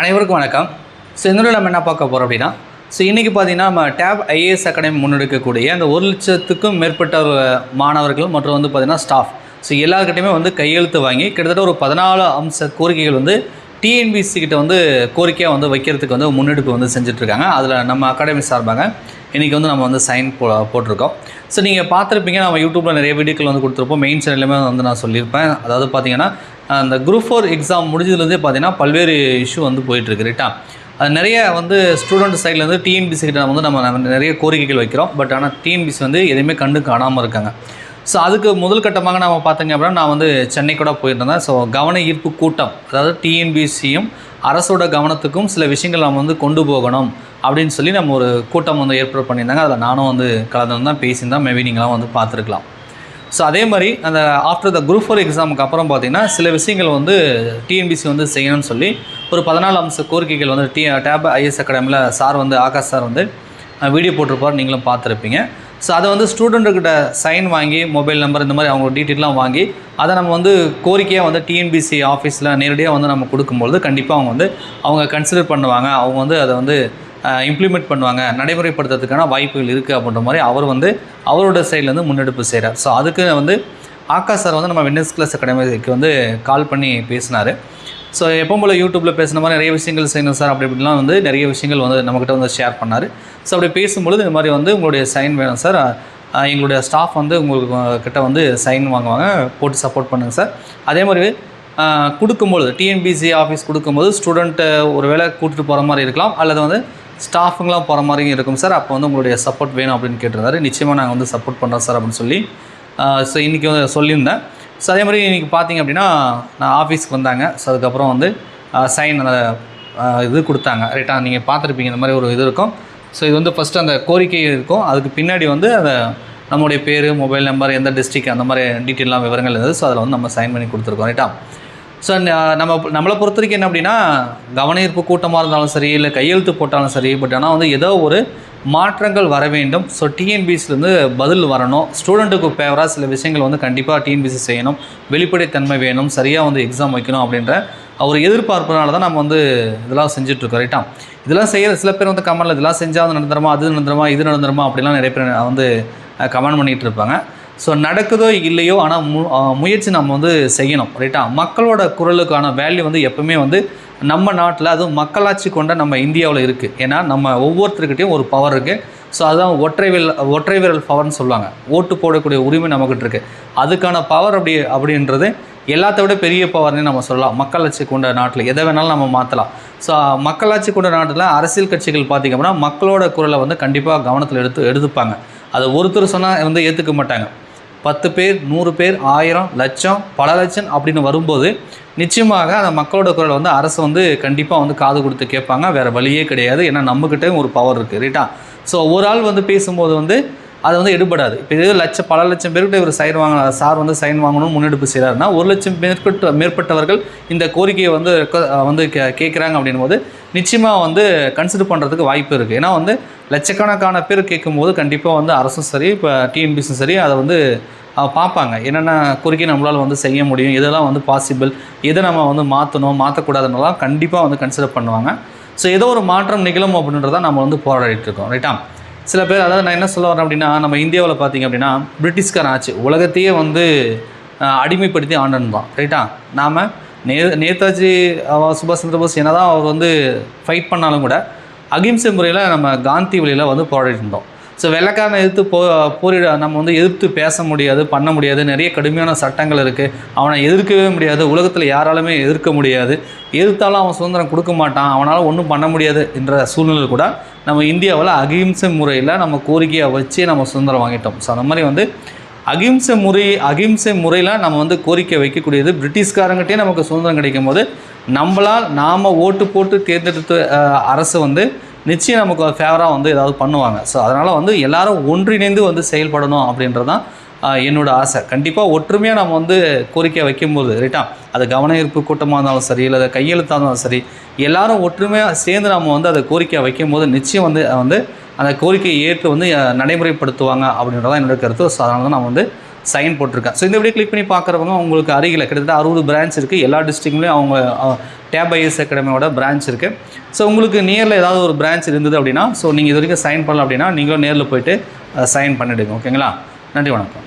அனைவருக்கும் வணக்கம். ஸோ இந்த நம்ம என்ன பார்க்க போகிறோம் அப்படின்னா ஸோ இன்றைக்கி பார்த்தீங்கன்னா நம்ம டேப் ஐஏஎஸ் அகாடமி முன்னெடுக்கக்கூடிய அந்த ஒரு லட்சத்துக்கும் மேற்பட்ட மாணவர்கள் மற்றும் வந்து பார்த்திங்கன்னா ஸ்டாஃப் ஸோ எல்லாருக்கிட்டையுமே வந்து கையெழுத்து வாங்கி கிட்டத்தட்ட ஒரு பதினாலு அம்ச கோரிக்கைகள் வந்து டிஎன்பிசி கிட்ட வந்து கோரிக்கையாக வந்து வைக்கிறதுக்கு வந்து முன்னெடுப்பு வந்து செஞ்சுட்ருக்காங்க. அதில் நம்ம அகாடமி சார்பாக இன்றைக்கி வந்து நம்ம வந்து சைன் போ போட்டிருக்கோம். ஸோ நீங்கள் பார்த்துருப்பீங்க நம்ம யூடியூப்பில் நிறைய வீடியோக்கள் வந்து கொடுத்துருப்போம். மெயின் சேனல்லையுமே வந்து நான் சொல்லியிருப்பேன். அதாவது பார்த்தீங்கன்னா அந்த குரூப் ஃபோர் எக்ஸாம் முடிஞ்சதுலேருந்தே பார்த்தீங்கன்னா பல்வேறு இஷ்யூ வந்து போயிட்டுருக்கு ரைட்டா அது நிறைய வந்து ஸ்டூடெண்ட் சைட்லேருந்து டிஎன்பிசி கிட்ட வந்து நம்ம நிறைய கோரிக்கைகள் வைக்கிறோம். பட் ஆனால் டிஎன்பிசி வந்து எதையுமே கண்டு காணாமல் இருக்காங்க. ஸோ அதுக்கு முதல் கட்டமாக நம்ம பார்த்தீங்க அப்படின்னா நான் வந்து சென்னை கூட போயிருந்தேன். ஸோ கவன ஈர்ப்பு கூட்டம் அதாவது டிஎன்பிசியும் அரசோட கவனத்துக்கும் சில விஷயங்கள் நம்ம வந்து கொண்டு போகணும் அப்படின்னு சொல்லி நம்ம ஒரு கூட்டம் வந்து ஏற்பாடு பண்ணியிருந்தாங்க. அதில் நானும் வந்து கலந்து தான் பேசியிருந்தேன். மேபி நீங்களாம் வந்து பார்த்துருக்கலாம். ஸோ அதே மாதிரி அந்த ஆஃப்டர் த குரூப் ஃபோர் எக்ஸாமுக்கு அப்புறம் பார்த்தீங்கன்னா சில விஷயங்கள் வந்து டிஎன்பிசி வந்து செய்யணும்னு சொல்லி ஒரு பதினாலு அம்ச கோரிக்கைகள் வந்து டி டேப் ஐஎஸ் அகாடமியில் சார் வந்து ஆகாஷ் சார் வந்து வீடியோ போட்டிருப்பார் நீங்களும் பார்த்துருப்பீங்க. ஸோ அதை வந்து ஸ்டூடெண்ட்டுக்கிட்ட சைன் வாங்கி மொபைல் நம்பர் இந்த மாதிரி அவங்க டீட்டெயிலாம் வாங்கி அதை நம்ம வந்து கோரிக்கையாக வந்து டிஎன்பிசி ஆஃபீஸில் நேரடியாக வந்து நம்ம கொடுக்கும்பொழுது கண்டிப்பாக அவங்க வந்து அவங்க கன்சிடர் பண்ணுவாங்க. அவங்க வந்து அதை வந்து இம்ப்ளிமெண்ட் பண்ணுவாங்க. நடைமுறைப்படுத்துறதுக்கான வாய்ப்புகள் இருக்குது அப்படின்ற மாதிரி அவர் வந்து அவரோட சைட்லேருந்து முன்னெடுப்பு செய்கிறார் ஸோ அதுக்கு வந்து ஆகாஷ் சார் வந்து நம்ம வின்னர்ஸ் கிளாஸ் அகாடமிக்கு வந்து கால் பண்ணி பேசினார். ஸோ எப்போ போல் யூடியூப்பில் பேசுன மாதிரி நிறைய விஷயங்கள் செய்யணும் சார் அப்படி இப்படிலாம் வந்து நிறைய விஷயங்கள் வந்து நம்மக்கிட்ட வந்து ஷேர் பண்ணார். ஸோ அப்படி பேசும்பொழுது இந்த மாதிரி வந்து உங்களுடைய சைன் வேணும் சார் எங்களுடைய ஸ்டாஃப் வந்து உங்களுக்கு கிட்ட வந்து சைன் வாங்குவாங்க. போட்டு சப்போர்ட் பண்ணுங்கள் சார் அதே மாதிரி கொடுக்கும்பொழுது டிஎன்பிசி ஆஃபீஸ் கொடுக்கும்போது ஸ்டூடெண்ட்டை ஒரு வேளை கூட்டிகிட்டு போகிற மாதிரி இருக்கலாம். அல்லது வந்து ஸ்டாஃபுங்களாம் போகிற மாதிரியும் இருக்கும் சார். அப்போ வந்து உங்களுடைய சப்போர்ட் வேணும் அப்படின்னு கேட்டிருந்தாரு. நிச்சயமாக நாங்கள் வந்து சப்போர்ட் பண்ணுறோம் சார் அப்படின்னு சொல்லி ஸோ இன்றைக்கி வந்து சொல்லியிருந்தேன். ஸோ அதே மாதிரி இன்றைக்கி பார்த்தீங்க அப்படின்னா நான் ஆஃபீஸ்க்கு வந்தாங்க. ஸோ அதுக்கப்புறம் வந்து சைன் அந்த இது கொடுத்தாங்க. ரைட்டா நீங்கள் பார்த்துருப்பீங்க. இந்த மாதிரி ஒரு இது இருக்கும். ஸோ இது வந்து ஃபஸ்ட்டு அந்த கோரிக்கை இருக்கும். அதுக்கு பின்னாடி வந்து அந்த நம்முடைய பேர் மொபைல் நம்பர் எந்த டிஸ்ட்ரிக் அந்த மாதிரி டீட்டெயிலாம் விவரங்கள் இருந்தது. ஸோ அதில் வந்து நம்ம சைன் பண்ணி கொடுத்துருக்கோம். ரைட்டா ஸோ நம்ம நம்மளை பொறுத்த வரைக்கும் என்ன அப்படின்னா கவனஈர்ப்பு கூட்டமாக இருந்தாலும் சரி இல்லை கையெழுத்து போட்டாலும் சரி பட் ஆனால் வந்து ஏதோ ஒரு மாற்றங்கள் வர வேண்டும். ஸோ டிஎன்பிசிலேருந்து பதில் வரணும். ஸ்டூடெண்ட்டுக்கு ஃபேவராக சில விஷயங்கள் வந்து கண்டிப்பாக டிஎன்பிசி செய்யணும். வெளிப்படைத்தன்மை வேணும். சரியாக வந்து எக்ஸாம் வைக்கணும் அப்படின்ற ஒரு எதிர்பார்ப்புனால தான் நம்ம வந்து இதெல்லாம் செஞ்சுட்ருக்கோம். ரைட்டா இதெல்லாம் செய்கிற சில பேர் வந்து கமெண்டில் இதெல்லாம் செஞ்சால் வந்து நடந்துருமா அது நடந்துருமா இது நடந்துருமா அப்படிலாம் நிறைய பேர் வந்து கமெண்ட் பண்ணிகிட்டு இருப்பாங்க ஸோ நடக்குதோ இல்லையோ ஆனால் மு முயற்சி நம்ம வந்து செய்யணும் ரைட்டா மக்களோட குரலுக்கான வேல்யூ வந்து எப்பவுமே வந்து நம்ம நாட்டில் அதுவும் மக்களாட்சி கொண்ட நம்ம இந்தியாவில் இருக்குது ஏன்னா நம்ம ஒவ்வொருத்தருக்கிட்டையும் ஒரு பவர் இருக்குது ஸோ அதுதான் ஒற்றை விரல் ஒற்றை விரல் பவர்னு சொல்லுவாங்க. ஓட்டு போடக்கூடிய உரிமை நம்மக்கிட்ட இருக்குது அதுக்கான பவர் அப்படி அப்படின்றது எல்லாத்த விட பெரிய பவர்னு நம்ம சொல்லலாம். மக்களாட்சி கொண்ட நாட்டில் எதை வேணாலும் நம்ம மாற்றலாம் ஸோ மக்களாட்சி கொண்ட நாட்டில் அரசியல் கட்சிகள் பார்த்திங்க அப்படின்னா மக்களோட குரலை வந்து கண்டிப்பாக கவனத்தில் எடுத்து எடுத்துப்பாங்க. அதை ஒருத்தர் சொன்னால் வந்து ஏற்றுக்க மாட்டாங்க. பத்து பேர் நூறு பேர் ஆயிரம் லட்சம் பல லட்சம் அப்படின்னு வரும்போது நிச்சயமாக அந்த மக்களோட குரல் வந்து அரசு வந்து கண்டிப்பாக வந்து காது கொடுத்து கேட்பாங்க. வேறு வழியே கிடையாது. ஏன்னா நம்மக்கிட்டே ஒரு பவர் இருக்குது ரைட்டா ஸோ ஒரு ஆள் வந்து பேசும்போது வந்து அது வந்து எடுபடாது. இப்போ இது லட்சம் பல லட்சம் பேர்கிட்ட இவர் சைன் வாங்க சார் வந்து சைன் வாங்கணும்னு முன்னெடுப்பு செய்கிறாருன்னா ஒரு லட்சம் மேற்பட்ட மேற்பட்டவர்கள் இந்த கோரிக்கையை வந்து வந்து கே கேட்குறாங்க அப்படின்னும் போது நிச்சயமாக வந்து கன்சிடர் பண்ணுறதுக்கு வாய்ப்பு இருக்குது ஏன்னா வந்து லட்சக்கணக்கான பேர் கேட்கும்போது கண்டிப்பாக வந்து அரசும் சரி இப்போ டிஎன்பிஸும் சரி அதை வந்து பார்ப்பாங்க. என்னென்ன கோரிக்கை நம்மளால் வந்து செய்ய முடியும் எதெல்லாம் வந்து பாசிபிள் எதை நம்ம வந்து மாற்றணும் மாற்றக்கூடாதுன்னெல்லாம் கண்டிப்பாக வந்து கன்சிடர் பண்ணுவாங்க. ஸோ ஏதோ ஒரு மாற்றம் நிகழும் அப்படின்றத நம்ம வந்து போராடிட்டு இருக்கோம். ரைட்டா சில பேர் அதாவது நான் என்ன சொல்ல வரேன் அப்படின்னா நம்ம இந்தியாவில் பார்த்தீங்க அப்படின்னா பிரிட்டிஷ்காரன் ஆச்சு. உலகத்தையே வந்து அடிமைப்படுத்தி ஆண்டன்னு தான். ரைட்டா நாம் நே நேதாஜி சுபாஷ் சந்திர போஸ் என்னதான் அவர் வந்து ஃபைட் பண்ணாலும் கூட அகிம்சை முறையில் நம்ம காந்தி வழியில் வந்து போராடிட்டு இருந்தோம். ஸோ வெள்ளக்காரனை எதிர்த்து போ போரிட நம்ம வந்து எதிர்த்து பேச முடியாது பண்ண முடியாது. நிறைய கடுமையான சட்டங்கள் இருக்குது அவனை எதிர்க்கவே முடியாது. உலகத்தில் யாராலுமே எதிர்க்க முடியாது. எதிர்த்தாலும் அவன் சுதந்திரம் கொடுக்க மாட்டான். அவனால் ஒன்றும் பண்ண முடியாது என்ற சூழ்நிலை கூட நம்ம இந்தியாவில் அகிம்சை முறையில் நம்ம கோரிக்கையை வச்சு நம்ம சுதந்திரம் வாங்கிட்டோம். ஸோ அந்த மாதிரி வந்து அகிம்சை முறை அகிம்சை முறையில் நம்ம வந்து கோரிக்கை வைக்கக்கூடியது பிரிட்டிஷ்காரங்கிட்டே நமக்கு சுதந்திரம் கிடைக்கும் போது நம்மளால் நாம் ஓட்டு போட்டு தேர்ந்தெடுத்த அரசு வந்து நிச்சயம் நமக்கு ஃபேவராக வந்து ஏதாவது பண்ணுவாங்க. ஸோ அதனால் வந்து எல்லாரும் ஒன்றிணைந்து வந்து செயல்படணும் அப்படின்றது தான் ஆசை. கண்டிப்பாக ஒற்றுமையாக நம்ம வந்து கோரிக்கை வைக்கும்போது ரைட்டா அது கவன ஈர்ப்பு கூட்டமாக இருந்தாலும் சரி இல்லை கையெழுத்தாக இருந்தாலும் சரி எல்லாரும் ஒற்றுமையாக சேர்ந்து நம்ம வந்து அதை கோரிக்கையை வைக்கும்போது நிச்சயம் வந்து வந்து அந்த கோரிக்கையை ஏற்று வந்து நடைமுறைப்படுத்துவாங்க அப்படின்றதான் என்னோடய கருத்து. ஸோ அதனால தான் நான் வந்து சைன் போட்டிருக்கேன் ஸோ இந்த வீடியோ கிளிக் பண்ணி பார்க்குறவங்க உங்களுக்கு அருகில் கிட்டத்தட்ட அறுபது பிரான்ச் இருக்குது எல்லா டிஸ்ட்ரிக்ட்லேயும் அவங்க டேப் ஐஎஸ் அகாடமியோட பிரான்ச் இருக்குது ஸோ உங்களுக்கு நியரில் ஏதாவது ஒரு பிரான்ச் இருந்தது அப்படின்னா ஸோ நீங்கள் இது வரைக்கும் சைன் பண்ணல அப்படின்னா நீங்களும் நேரில் போயிட்டு சைன் பண்ணிவிடுங்க ஓகேங்களா நன்றி வணக்கம்.